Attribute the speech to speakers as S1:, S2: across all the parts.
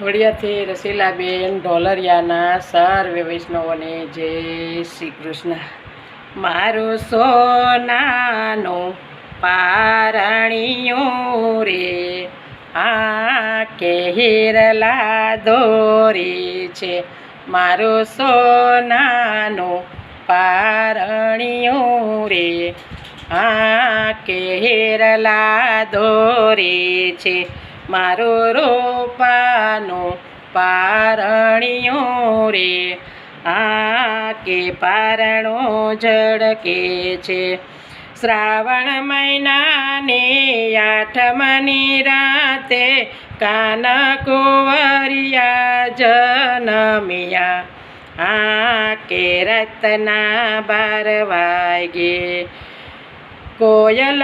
S1: વડિયાથી રસીલાબેન ઢોલરિયાના સર્વે વૈષ્ણવોને જય શ્રી કૃષ્ણ. મારું સોનાનું પારણિયું રે આ કે હિરલા દોરી છે. મારું સોનાનું પારણિયું રે આ કે હિરલા દોરી છે. મારું રૂપાનું પારણિયો રે. આ કે પારણો ઝડકે છે. શ્રાવણ મહિનાની આઠમની રાતે કાન કુંવરિયા જનમિયા. આ કે રતના બાર વાગે કોયલ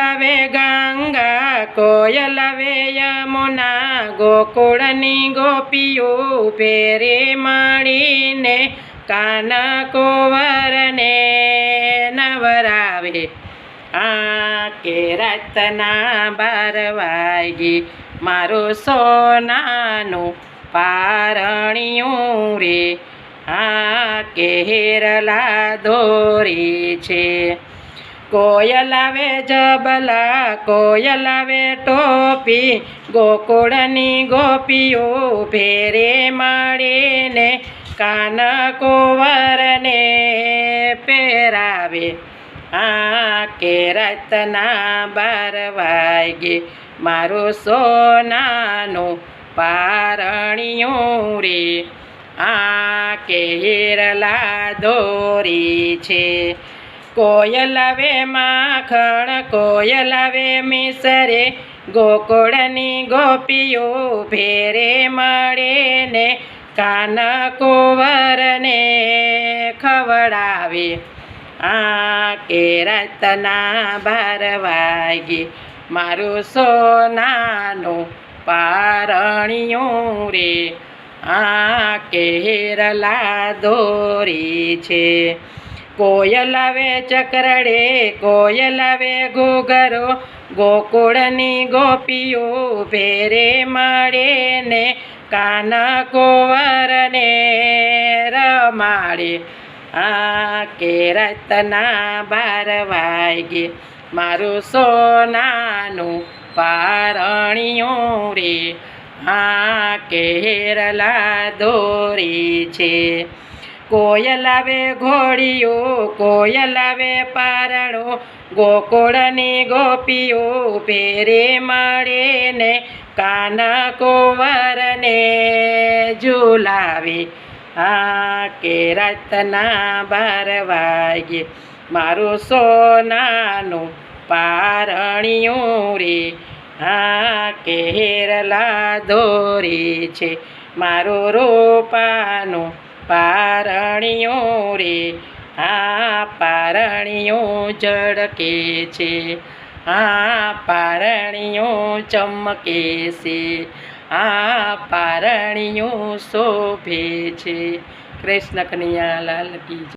S1: గంగా కోయలవే યમુના, ગોકુળની ગોપીઓ પેરે મળીને કાન કુંવરને નવરાવે. આ કે રાતના બાર વાગી, મારું સોનાનું પારણિયું રે આ હેરલા દોરી છે. કોયલ આવે જબલા, કોયલ આવે ટોપી, ગોકુળની ગોપીઓ ભેરે મળીને કાન કોવરને પહેરાવે. આ કે રતના બાર વાગે મારું સોનાનું પારણિયું રે આ કે હિરલા દોરી છે. કોયલ આવે માખણ, કોયલ આવે મિસરે. ગોકુળની ગોપીઓ ભેરે મળે ને કાન કુંવરને ખવડાવે. આ કે રતના ભાર વાગે મારું સોનાનું પારણિયું રે. આ કે હેરલા દોરી છે. કોયલ આવે ચકરડે, કોયલ આવે ઘૂઘરો, ગોકુળની ગોપીઓ ભેરે મળે ને કાના કોવરને રમાડે. આ કે રતના બાર વાગે મારું સોનાનું પારણિયું રે. આ કે હેરલા દોરી છે કોયલ આવે ઘોડીઓ, કોયલ આવે પારણો, ગોકુળની ગોપીઓ પેરે મળે ને કાના કુંવરને ઝુલાવે. આ કે રતના બાર વાગે મારું સોનાનું પારણિયું રે. આ કે હેરલા દોરી છે. મારું રૂપાનું પારણિયું રે. આ પારણીઓ ઝળકે છે. આ પારણીઓ ચમકે છે. આ પારણીઓ શોભે છે. કૃષ્ણ કનૈયા લાલ કી.